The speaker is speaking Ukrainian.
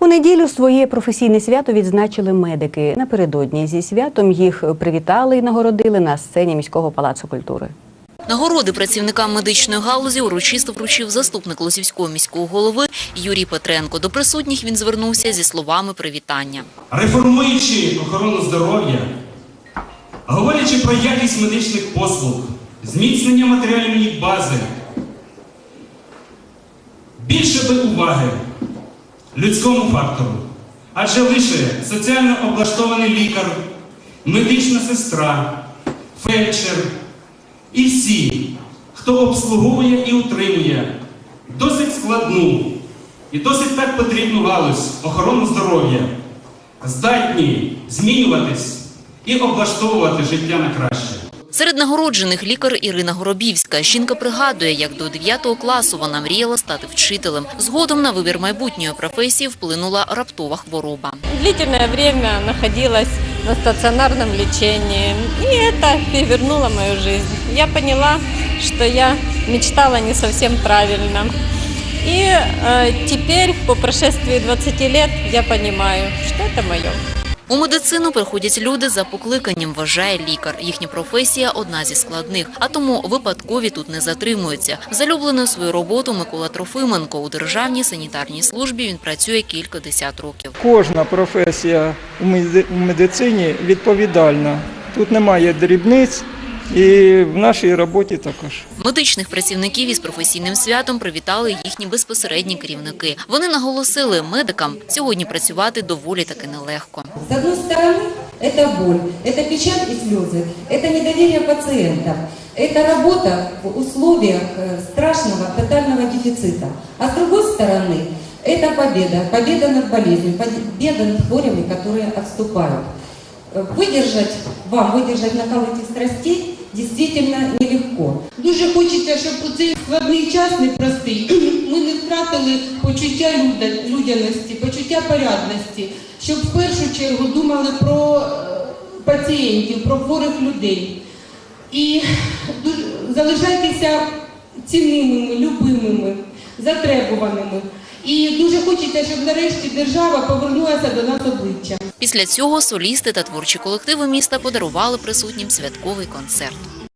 У неділю своє професійне свято відзначили медики. Напередодні зі святом їх привітали і нагородили на сцені міського палацу культури. Нагороди працівникам медичної галузі урочисто вручив заступник Лосівського міського голови Юрій Петренко. До присутніх він звернувся зі словами привітання. реформуючи охорону здоров'я, говорячи про якість медичних послуг, зміцнення матеріальної бази, більше би уваги людському фактору. Адже лише соціально облаштований лікар, медична сестра, фельдшер і всі, хто обслуговує і утримує досить складну і досить так потрібну галузь охорону здоров'я, здатні змінюватись і облаштовувати життя на краще. Серед нагороджених лікар Ірина Горобівська. Жінка пригадує, як до 9 класу вона мріяла стати вчителем. Згодом на вибір майбутньої професії вплинула раптова хвороба. Длительное время находилась на стационарном лечении, и это перевернуло мою жизнь. Я поняла, что я мечтала не совсем правильно. И э, теперь, по прошествии 20 лет, я понимаю, что это мое. У медицину приходять люди за покликанням, вважає лікар. Їхня професія одна зі складних, а тому випадкові тут не затримуються. Залюбленою свою роботу Микола Трофименко у державній санітарній службі він працює кілька десят років. Кожна професія у медицині відповідальна. Тут немає дрібниць і в нашій роботі також. Медичних працівників із професійним святом привітали їхні безпосередні керівники. Вони наголосили, медикам сьогодні працювати доволі таки нелегко. С одной стороны, это боль, это печаль и слезы, это недоверие пациента, это работа в условиях э, страшного тотального дефицита. А с другой стороны, это победа, победа над болезнью, победа над хворями, которые отступают. Э, Выдержать, вам выдержать накал этих страстей действительно нелегко. Дуже хочеться, щоб у цей складний час непростий ми не втратили почуття людяності, почуття порядності, щоб в першу чергу думали про е, пацієнтів, про хворих людей. І залишайтеся цінними, любимими, затребуваними. І дуже хочеться, щоб нарешті держава повернулася до нас обличчя. Після цього солісти та творчі колективи міста подарували присутнім святковий концерт.